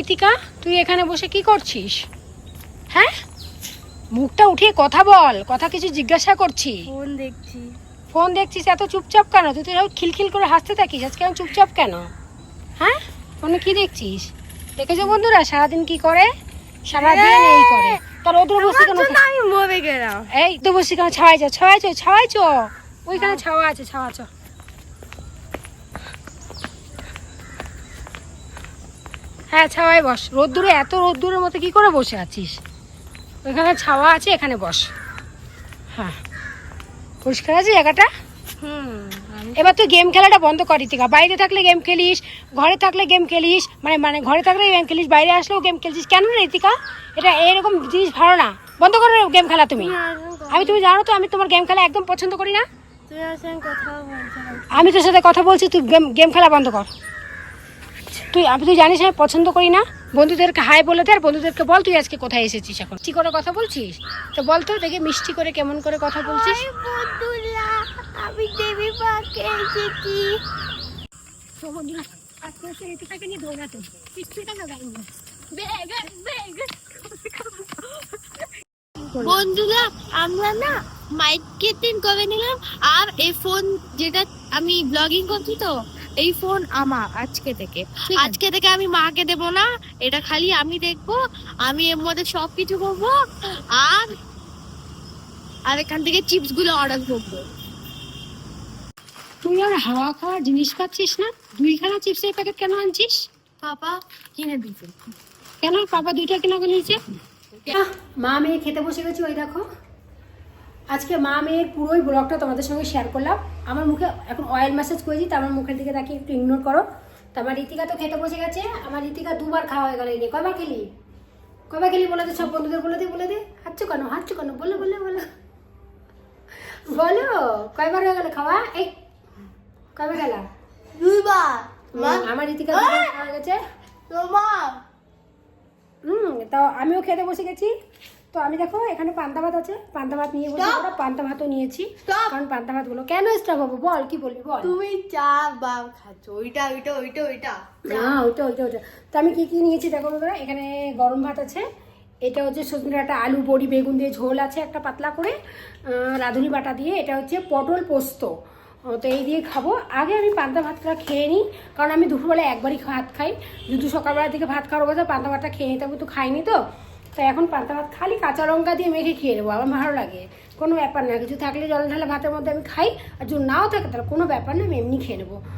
ইতিকা তুই এখানে বসে কি করছিস? হ্যাঁ? মুখটা উঠিয়ে কথা বল কথা কিছু জিজ্ঞাসা করছি। ফোন দেখছি। ফোন দেখছিস এত চুপচাপ কেন? তুই তো এরকম খিলখিল করে হাসতে থাকিস আজকে এরকম চুপচাপ কেন? হ্যাঁ? ফোনে কি দেখছিস? দেখেছ বন্ধুরা সারাদিন কি করে? সারাদিন এই করে। তার ওদের বসে কেন? আমি মরে গেলাম। এই তো বসে কেন? ছাওয়াই চো ছাওয়াই চো ছাওয়াই চো ওইখানে ছাওয়া আছে। ছাওয়া হ্যাঁ ছাওয়াই বস। রোদ্দুরে এত রোদ্দুরের মতো কি করে বসে আছিস? ওইখানে ছাওয়া আছে এখানে বস। হ্যাঁ। পরিষ্কার আছে জায়গাটা হুম এবার তুই গেম খেলাটা বন্ধ কর রিতিকা বাইরে থাকলে গেম খেলিস ঘরে থাকলে গেম খেলিস মানে মানে ঘরে থাকলে গেম খেলিস বাইরে আসলেও গেম খেলছিস। কেন রে রিতিকা এটা এরকম জিনিস ভালো না। বন্ধ করো গেম খেলা তুমি। আমি তুমি জানো তো আমি তোমার গেম খেলা একদম পছন্দ করি না। আমি তোর সাথে কথা বলছি তুই গেম গেম খেলা বন্ধ কর। তুই আমি তুই জানিস আমি পছন্দ করি না? বন্ধুদেরকে হাই বলে দে আর বন্ধুদেরকে বল তুই আজকে কোথায় এসেছিস এখন। কি করে কথা বলছিস? তো বল তো দেখি মিষ্টি করে কেমন করে কথা বলছিস। বন্ধুরা আমি দেবী এসেছি। তো বন্ধুরা আজকে এসে ঋতিকাকে নিয়ে দৌড়াতে। পিছপিটা না বন্ধুরা আমরা না মাইক কেটিং করে নিলাম আর এই ফোন যেটা আমি ব্লগিং করছি তো এই ফোন আমার আজকে থেকে। আজকে থেকে আমি মাকে দেব না এটা খালি আমি দেখব আমি এর মধ্যে সব কিছু করব আর আর এখান থেকে চিপসগুলো অর্ডার করব। তুই আর হাওয়া খাওয়ার জিনিস পাচ্ছিস না? দুইখানা চিপসের প্যাকেট কেন আনছিস? পাপা কিনে দিতে কেন? পাপা দুইটা কেন নিয়েছে? মা মেয়ে খেতে বসে গেছি ওই দেখো। আজকে মা মেয়ের পুরোই ব্লগটা তোমাদের সঙ্গে শেয়ার করলাম। আমার মুখে এখন অয়েল ম্যাসেজ করেছি তো আমার মুখের দিকে তাকে একটু ইগনোর করো। তো আমার রীতিকা তো খেতে বসে গেছে। আমার রীতিকা দুবার খাওয়া হয়ে গেল এই নিয়ে। কয়বার খেলি? কয়বার খেলি বলে দে সব বন্ধুদের বলে দে বলে দে। হাঁটছো কেন? হাঁটছো কেন? বলো বলো বলো। বলো কয়বার হয়ে গেল খাওয়া? এই কয়বার খেলা? দুইবার। আমার রীতিকা দুবার খাওয়া হয়ে গেছে। হুম তো আমিও খেতে বসে গেছি। তো আমি দেখো এখানে পান্তা ভাত আছে। পান্তা ভাত নিয়ে Stop! আমরা পান্তা ভাতও নিয়েছি! কারণ পান্তা ভাতগুলো কেন স্টপ হব বল কি বলবি? বল। তুমি চা বাম খাচ্ছ। ওইটা ওইটা ওইটা ওইটা। না ওইটা ওইটা ওইটা। তো আমি কি কি নিয়েছি দেখো বন্ধুরা? এখানে গরম ভাত আছে। এটা হচ্ছে সজনে একটা আলু বড়ি বেগুন দিয়ে ঝোল আছে একটা পাতলা করে। রাঁধুনি বাটা দিয়ে। এটা হচ্ছে পটল পোস্ত। তো এই দিয়ে খাব। আগে আমি পান্তা ভাতটা খেয়ে নিই কারণ আমি দুপুরবেলা একবারই ভাত খাই। যদি সকালবেলা থেকে ভাত খাওয়ার কথা পান্তা ভাতটা খেয়ে নিতে আমি তো খাইনি তো। তাই এখন পান্তা ভাত খালি কাঁচা লঙ্কা দিয়ে মেখে খেয়ে নেব, আমার ভালো লাগে। কোনো ব্যাপার না, কিছু থাকলে জল ঢালা ভাতের মধ্যে আমি খাই, আর যদি নাও থাকে তাহলে কোনো ব্যাপার না, আমি এমনি খেয়ে নেব।